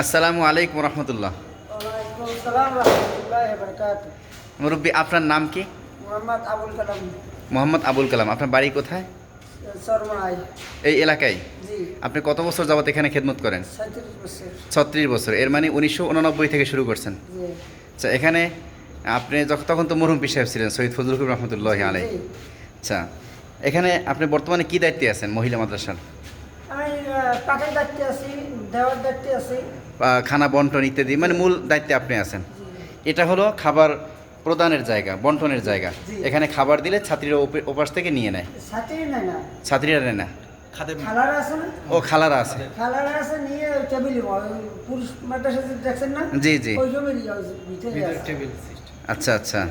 আসসালামু আলাইকুম রহমতুল্লাহ। মুরব্বী আপনার নাম কি? মোহাম্মদ আবুল কালাম। মোহাম্মদ আবুল কালাম আপনার বাড়ি কোথায়? এই এলাকায়? আপনি কত বছর যাবত এখানে খেদমত করেন? ছত্রিশ বছর। এর মানে উনিশশো উননব্বই থেকে শুরু করছেন। আচ্ছা এখানে আপনি যখন তখন তো মরহুম পিসাহেব ছিলেন শহীদ ফজলুল কবির রহমতুল্লাহ আলাই আচ্ছা এখানে আপনি বর্তমানে কি দায়িত্বে আছেন মহিলা মাদ্রাসার? আমি দায়িত্বে আছি। দেওয়ার দায়িত্বে আছি। খানা বন্টন ইত্যাদি মানে মূল দায়িত্বে আপনি আছেন। এটা হলো খাবার প্রদানের জায়গা বন্টনের জায়গা। এখানে খাবার দিলে ছাত্রীরা ওপে- ওপাশ থেকে নিয়ে নেয়। ছাত্রীরা নেয় না। ও খালারা আছে। খালারা আছে নিয়ে ওই টেবিলে বয়। ওই পুরুষ দেখছেন না? জি জি। ওই জমি ভিতরে আছে। আচ্ছা আচ্ছা।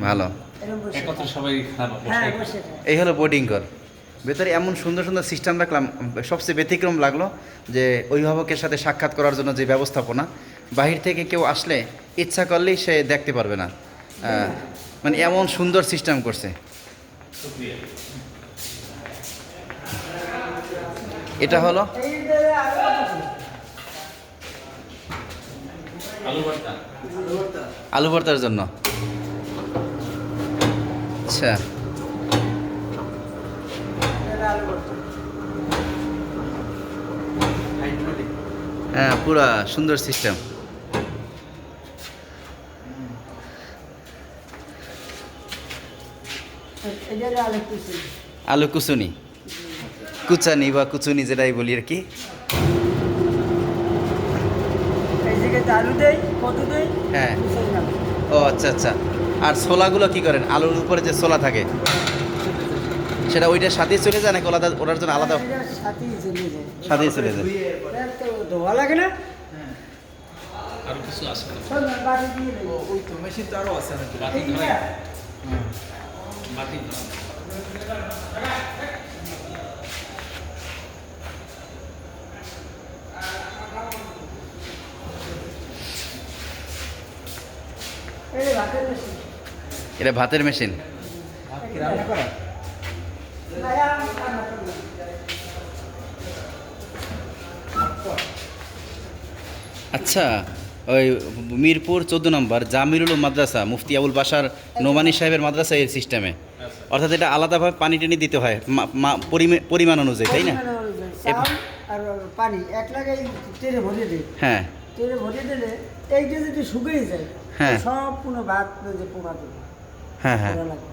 ভালো। হ্যাঁ। এই হলো বোর্ডিং ঘর। ভেতরে এমন সুন্দর সুন্দর সিস্টেম রাখলাম, সবচেয়ে ব্যতিক্রম লাগল যে অভিভাবকের সাথে সাক্ষাৎ করার জন্য যে ব্যবস্থাপনা, বাহির থেকে কেউ আসলে ইচ্ছা করলেই সে দেখতে পারবে না। মানে এমন সুন্দর সিস্টেম করছে। এটা হলো? আলু ভর্তার জন্য। আচ্ছা এটা আলু ভর্তা। হ্যাঁ পুরা সুন্দর সিস্টেম আলু কুচুনি কুচানি বা কুচুনি যেটাই বলি আর কি। হ্যাঁ। ও আচ্ছা আচ্ছা। আর ছোলাগুলো কি করেন? আলুর উপরে যে ছোলা থাকে? সেটা ওইটার সাথেই চলে যায় নাকি আলাদা ওটার জন্য আলাদা সাথেই চলে যায়। সাথেই চলে যায়। এটা ধোয়া লাগে না? আর কিছু আছে না শোন না, বাটি দিয়ে দেই। ওই তো মেশিন তো আরও আছে বাতি ধরে বাতি ধরে এই যে ভাতের মেশিন। এটা ভাতের মেশিন রান্না করা। আচ্ছা ওই মিরপুর চোদ্দ নম্বর জামিরুল মাদ্রাসা মুফতি আবুল বাসার নোমানি সাহেবের মাদ্রাসা এই সিস্টেমে অর্থাৎ এটা আলাদাভাবে পানি টেনে দিতে হয় পরিমাণ অনুযায়ী তাই না? পানি এক লাগাই তেলে হ্যাঁ। তেলে ভরে দিলে এইটা যদি শুকিয়ে যায় হ্যাঁ। ভাত যে দেবে হ্যাঁ হ্যাঁ। পোড়া লাগে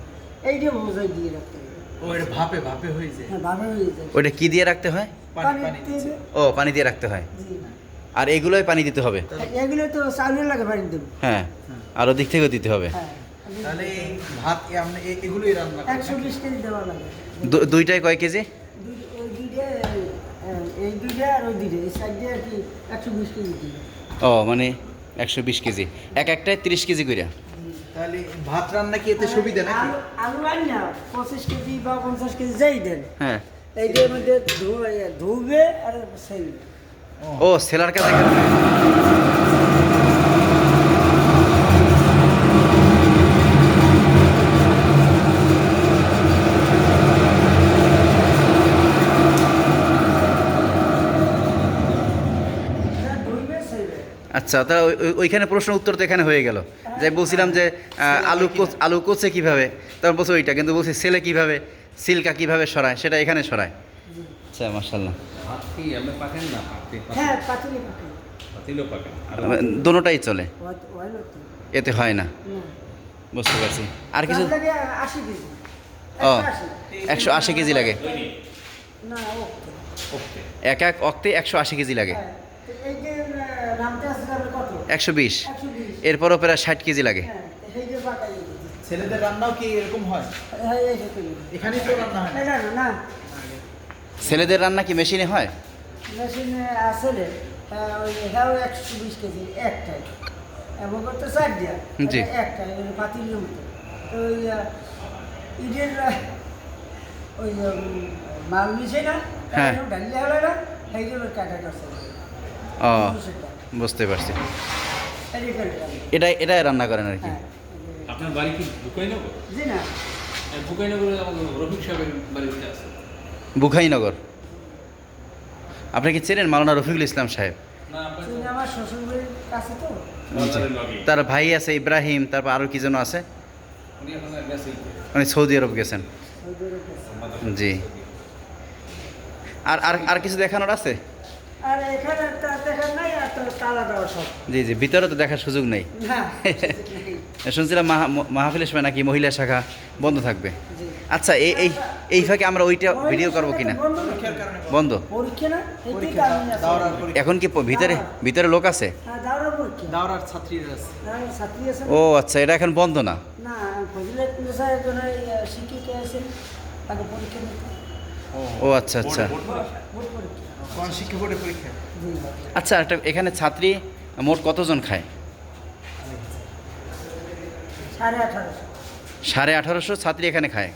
এইটা বোঝাই দিয়ে রাখতে হবে। ও ভাপে ভাপে হয়ে যায়। হ্যাঁ ভালো হয়ে যায়। ওইটা কি দিয়ে রাখতে হয়? পানি ও পানি দিয়ে রাখতে হয়। আর এগুলোই পানি দিতে হবে? এগুলো তো চাউলের লাগে পানি দেবো হ্যাঁ আর ওদিক থেকেও দিতে হবে। হ্যাঁ তাহলে ভাত এগুলোই রান্না করেন একশো নাকি? বিশ কেজি দেওয়া লাগে। দুইটাই কয় কেজি? দুই- ওই দুইটা এই- এই দুইটা আর ওই দুইটা এই সাইড আর কি একশো বিশ কেজি ও মানে একশো বিশ কেজি। এক একটায় তিরিশ কেজি করে তাহলে ভাত রান্না কি এতে সুবিধা নাকি? আলু রান্না না পঁচিশ কেজি বা পঞ্চাশ কেজি যাই দেন। হ্যাঁ। এইটার মধ্যে ধুবে আর সেই ও সেলার কাছে আচ্ছা তা ওই- ওই- ওইখানে প্রশ্ন উত্তর তো এখানে হয়ে গেল। যে বলছিলাম যে আলু কোচ- আলু কোচে কীভাবে? তারপর বলছে ওইটা কিন্তু বলছি ছেলে কীভাবে সিল্কা কীভাবে সরায় সেটা এখানে সরায়। আচ্ছা মার্শাল্লাহ হ্যাঁ পাতিলে পাকে পাতিলেও পাকেন। আর দোনোটাই চলে। এতে হয় না। না। বুঝতে পারছি। আর কিছু? ও একশো আশি। কেজি লাগে। না ও ওকে। এক এক অক্তে একশো আশি কেজি লাগে। হ্যাঁ, একশো বিশ। এরপরও প্রায় ষাট কেজি লাগে। হ্যাঁ। ছেলেদের রান্নাও কি এরকম হয়? হ্যাঁ। এখানেই তো রান্না হয় না। না না না ছেলেদের রান্না কি মেশিনে হয়? মেশিনে আসলে এটাও একশো বিশ কেজি একটাই। চার দিয়া ওই পাতিলের মতো। তো ওই আহ, ওই মাল মিশে না হ্যাঁ। ডালিয়ে হলো না সেই জন্য কাটা কাছে ও। বুঝতে পারছি। হ্যাঁ এটাই এটাই রান্না করেন আর কি। আপনার বাড়ি কি বুকাইনগর জি না। বুকাইনগরে রফিক সাহেবের বাড়িতে আছে। বুখাইনগর আপনি কি চেনেন মাওলানা রফিকুল ইসলাম সাহেব? আপনার তার ভাই আছে ইব্রাহিম তারপর আরও কি যেন আছে? উনি এখন গেছে উনি সৌদি আরব গেছেন। জি। আর আর আর কিছু দেখানোর আছে? আর এখানে জি জি ভিতরে তো দেখার সুযোগ নেই। শুনছিলাম মাহফিলের সময় নাকি মহিলা শাখা বন্ধ থাকবে। আচ্ছা এই এই এই ফাঁকে আমরা ওইটা ভিডিও করব কিনা? বন্ধ এখন কি ভিতরে ভিতরে লোক আছে? হ্যাঁ, আছে। ও আচ্ছা এটা এখন বন্ধ না? ও আচ্ছা আচ্ছা। শিক্ষা বোর্ডের পরীক্ষা? আচ্ছা একটা এখানে ছাত্রী মোট কতজন খায়? সাড়ে আঠারোশো। ছাত্রী এখানে খায়?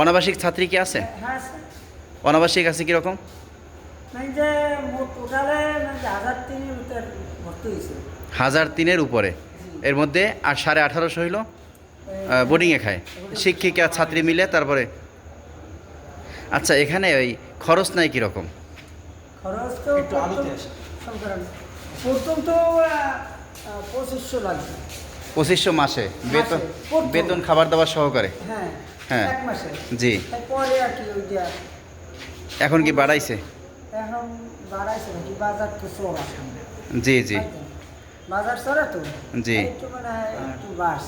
অনাবাসিক ছাত্রী কি আছে? হ্যাঁ অনাবাসিক আছে কীরকম? মানে মানে হাজার তিনের উপরে। এর মধ্যে আর সাড়ে আঠারোশো হইল বোর্ডিংয়ে খায়। শিক্ষিকা ছাত্রী মিলে তারপরে আচ্ছা এখানে ওই খরচ নাই কীরকম? খরচ তো একটু আলোতে আসে। প্রথম তো পঁচিশশো লাগবে। পঁচিশশো মাসে বেতন। বেতন খাবার দাবার সহকারে? হ্যাঁ হ্যাঁ। এক মাসে। জি। তারপরে আর কি ওই যে এখন কি বাড়াইছে? এখন বাড়াইছে নাকি? বাজার তো চড়া জি জি। বাজার চড়া তো? জি। একটু মানে একটু বাস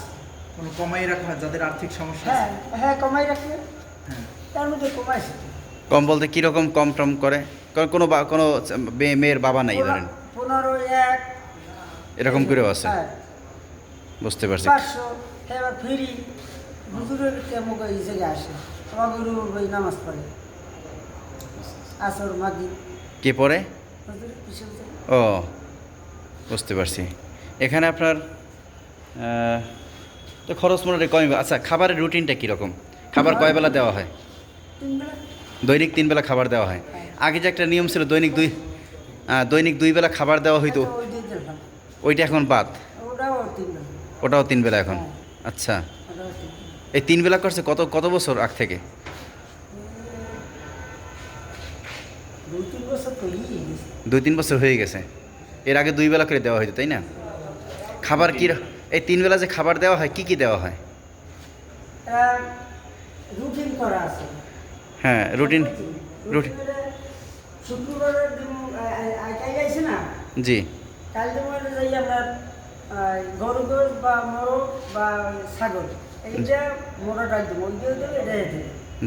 কোনো কমাই রাখা যাদের আর্থিক সমস্যা হ্যাঁ হ্যাঁ কমাই রাখলে হ্যাঁ তার মধ্যে কমাইছে। কম বলতে কীরকম কম টম করে? কারণ কোনো বা- কোনো মেয়ে- মেয়ের বাবা নাই ধরেন? পনেরো- এক। এরকম করেও আছে? হ্যাঁ। বুঝতে পারছি। পাঁচশো। এবার ফ্রি। হুজুরের তেমক এই জায়গায় আসে? আমার গুরু ওই নামাজ পড়ে। আসর মাগি কে থেকে। ও বুঝতে পারছি। এখানে আপনার তো খরচ মোটামুটি কমই আচ্ছা খাবারের রুটিনটা কীরকম? খাবার কয় বেলা দেওয়া হয়? দৈনিক তিন বেলা খাবার দেওয়া হয়। আগে যে একটা নিয়ম ছিল দৈনিক দুই দৈনিক দুই বেলা খাবার দেওয়া হইতো। ওইটা এখন বাদ। ওটাও তিন বেলা এখন। হ্যাঁ। আচ্ছা। এই তিন বেলা করছে কত কত বছর আগ থেকে। দুই তিন বছর হয়ে গেছে। এর আগে দুই বেলা করে দেওয়া হইতো তাই না? খাবার কি এই তিন বেলা যে খাবার দেওয়া হয় কি কি দেওয়া হয়? রুটিন করা আছে। হ্যাঁ রুটিন রুটিন জি।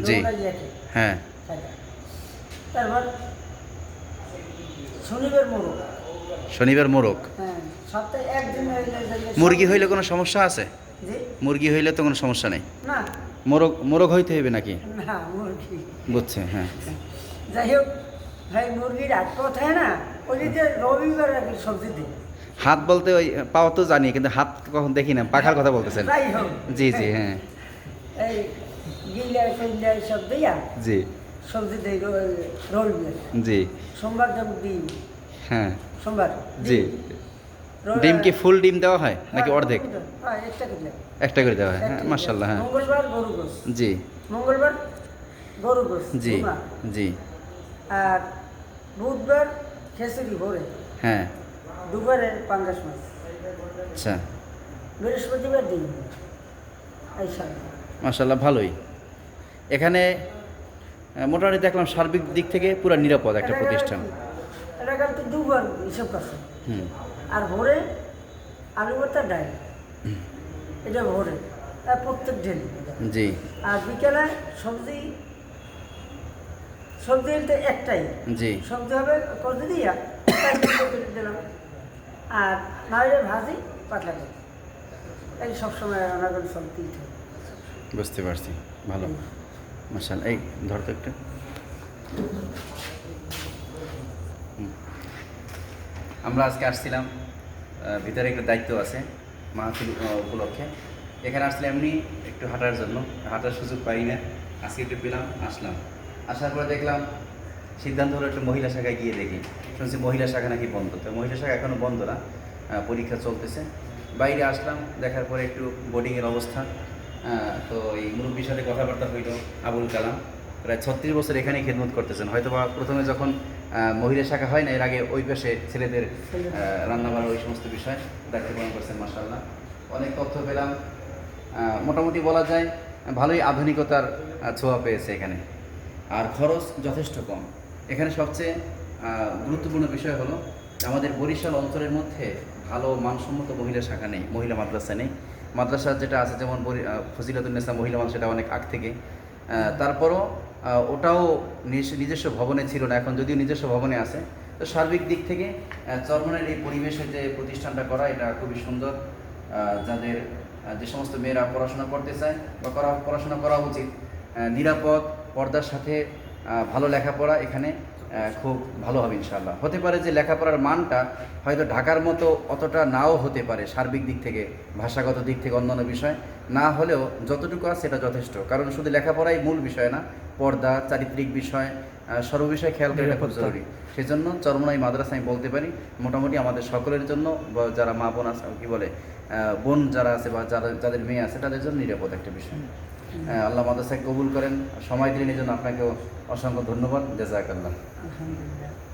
জি। হ্যাঁ। তারপর শনিবার মোরগ। শনিবার মোরগ। হ্যাঁ একদিন মুরগি হইলে কোনো সমস্যা আছে? মুরগি হইলে তো কোনো সমস্যা নেই। মোরগ মোরগ হইতে হইবে নাকি? না মুরগি। বুঝছে হ্যাঁ। যাই হোক ভাই মুরগির আট কথায় না? ওই যে রবিবার সবজি দিই। হাত বলতে ওই পাওয়া তো জানি কিন্তু হাত কখন দেখি না পাখার কথা বলতেছেন। যাই হোক জি জি হ্যাঁ। এই গিলা কইলা সব দিয়া জি। সবজি দিই রবিবার জি। সোমবার ডিম। হ্যাঁ। সোমবার। জি। ডিম। কি ফুল ডিম দেওয়া হয় নাকি হ্যাঁ, অর্ধেক হ্যাঁ একটা করে একটা করে দেওয়া হয় হ্যাঁ মার্শাল্লাহ হ্যাঁ। মঙ্গলবার গরু গোস। জি। মঙ্গলবার? গরু গোস জি জি। আর বুধবার খেসুরি ভোরে হ্যাঁ। দুপুরে পাঙ্গাস মাছ। আচ্ছা। বৃহস্পতিবার ডিম। এই সব ভালোই। এখানে মোটামুটি দেখলাম সার্বিক দিক থেকে পুরো নিরাপদ একটা প্রতিষ্ঠান। কি? এটা কিন্তু দুবার হিসাব করছে। হুম। আর ভোরে আলু ভর্তা ডাল। এটা ভোরে। প্রত্যেক ডেলি জি। আর বিকেলে সবজি সবজি তো একটাই। জি। সবজি হবে করতে দিয়া দিলাম। আর নাহলে ভাজি পাতলা করে এই সবসময় করে সব হবে। বুঝতে পারছি ভালো। মার্শাল এই ধর তো একটু। আমরা আজকে আসছিলাম ভিতরে একটু দায়িত্ব আছে মাহফিল উপলক্ষে। এখানে আসলে এমনি একটু হাঁটার জন্য হাঁটার সুযোগ পাই না। আজকে একটু পেলাম আসলাম। আসার পরে দেখলাম সিদ্ধান্ত হলো একটু মহিলা শাখায় গিয়ে দেখি। শুনছি মহিলা শাখা নাকি বন্ধ। তো মহিলা শাখা এখনও বন্ধ না পরীক্ষা চলতেছে। বাইরে আসলাম দেখার পরে একটু বোর্ডিংয়ের অবস্থা। তো এই মুরব্বীর সাথে কথাবার্তা হইল আবুল কালাম। প্রায় ছত্রিশ বছর এখানেই খেদমত করতেছেন। হয়তো বা প্রথমে যখন মহিলা শাখা হয় না এর আগে ওই পাশে ছেলেদের ছেলেদের। রান্না বান্না ওই সমস্ত বিষয় দায়িত্ব পালন করছেন মাসাল্লাহ অনেক তথ্য পেলাম। মোটামুটি বলা যায় ভালোই আধুনিকতার ছোঁয়া পেয়েছে এখানে। আর খরচ যথেষ্ট কম। এখানে সবচেয়ে গুরুত্বপূর্ণ বিষয় হলো আমাদের বরিশাল অঞ্চলের মধ্যে ভালো মানসম্মত মহিলা শাখা নেই, মহিলা মাদ্রাসা নেই। মাদ্রাসা যেটা আছে, যেমন ফজিলাতুন্নেসা মহিলা মাদ্রাসা সেটা অনেক আগ থেকে। তারপরও ওটাও নিজ- নিজস্ব ভবনে ছিল না, এখন যদিও নিজস্ব ভবনে আছে। তো সার্বিক দিক থেকে চরমনের এই পরিবেশে যে প্রতিষ্ঠানটা করা, এটা খুবই সুন্দর। যাদের যে সমস্ত মেয়েরা পড়াশোনা করতে চায় বা করা, পড়াশোনা করা উচিত নিরাপদ পর্দার সাথে ভালো লেখাপড়া এখানে খুব ভালো হবে ইনশাল্লাহ হতে পারে যে লেখাপড়ার মানটা হয়তো ঢাকার মতো অতটা নাও হতে পারে সার্বিক দিক থেকে ভাষাগত দিক থেকে অন্যান্য বিষয়। না হলেও যতটুকু আছে সেটা যথেষ্ট। কারণ শুধু লেখাপড়াই মূল বিষয় না পর্দা চারিত্রিক বিষয় সর্ববিষয় খেয়াল করা খুব জরুরি। সেজন্য চরমনাই মাদ্রাসা আমি বলতে পারি মোটামুটি আমাদের সকলের জন্য যারা মা বোন আছে কি বলে বোন যারা আছে বা যারা যাদের মেয়ে আছে তাদের জন্য নিরাপদ একটা বিষয়। আল্লাহ মাদ্রাসায় কবুল করেন। সময় দিলেন এই জন্য আপনাকেও অসংখ্য ধন্যবাদ। জেজাকাল্লাহ। আলহামদুলিল্লাহ।